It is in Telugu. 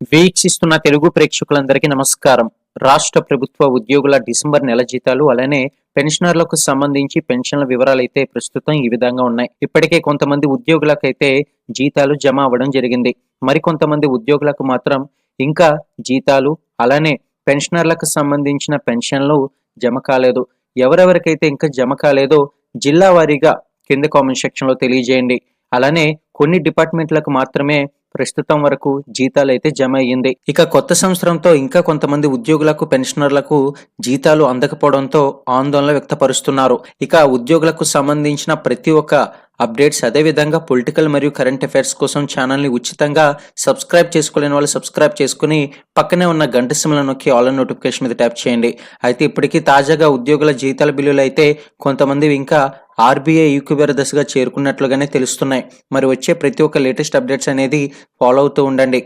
వీక్షిస్తున్న తెలుగు ప్రేక్షకులందరికీ నమస్కారం. రాష్ట్ర ప్రభుత్వ ఉద్యోగుల డిసెంబర్ నెల జీతాలు అలానే పెన్షనర్లకు సంబంధించి పెన్షన్ల వివరాలు అయితే ప్రస్తుతం ఈ విధంగా ఉన్నాయి. ఇప్పటికే కొంతమంది ఉద్యోగులకైతే జీతాలు జమ అవ్వడం జరిగింది. మరికొంతమంది ఉద్యోగులకు మాత్రం ఇంకా జీతాలు అలానే పెన్షనర్లకు సంబంధించిన పెన్షన్లు జమ కాలేదు. ఎవరెవరికైతే ఇంకా జమ కాలేదో జిల్లా వారీగా కింద కామెంట్ సెక్షన్లో తెలియజేయండి. అలానే కొన్ని డిపార్ట్మెంట్లకు మాత్రమే ప్రస్తుతం వరకు జీతాలు అయితే జమ అయ్యింది ఇక కొత్త సంవత్సరంతో ఇంకా కొంతమంది ఉద్యోగులకు పెన్షనర్లకు జీతాలు అందకపోవడంతో ఆందోళన వ్యక్తపరుస్తున్నారు. ఇక ఉద్యోగులకు సంబంధించిన ప్రతి ఒక్క అప్డేట్స్ అదే విధంగా పొలిటికల్ మరియు కరెంట్ అఫైర్స్ కోసం ఛానల్ని ఉచితంగా సబ్స్క్రైబ్ చేసుకోలేని వాళ్ళు సబ్స్క్రైబ్ చేసుకుని పక్కనే ఉన్న గంట సిమ్లను నొక్కి ఆల్ నోటిఫికేషన్ మీద ట్యాప్ చేయండి. అయితే ఇప్పటికీ తాజాగా ఉద్యోగుల జీతాల బిల్లులు అయితే కొంతమంది ఇంకా ఆర్బీఐ ఈక్యుబేర్ దశగా చేరుకున్నట్లుగానే తెలుస్తున్నాయి. మరి వచ్చే ప్రతి ఒక్క లేటెస్ట్ అప్డేట్స్ అనేది ఫాలో అవుతూ ఉండండి.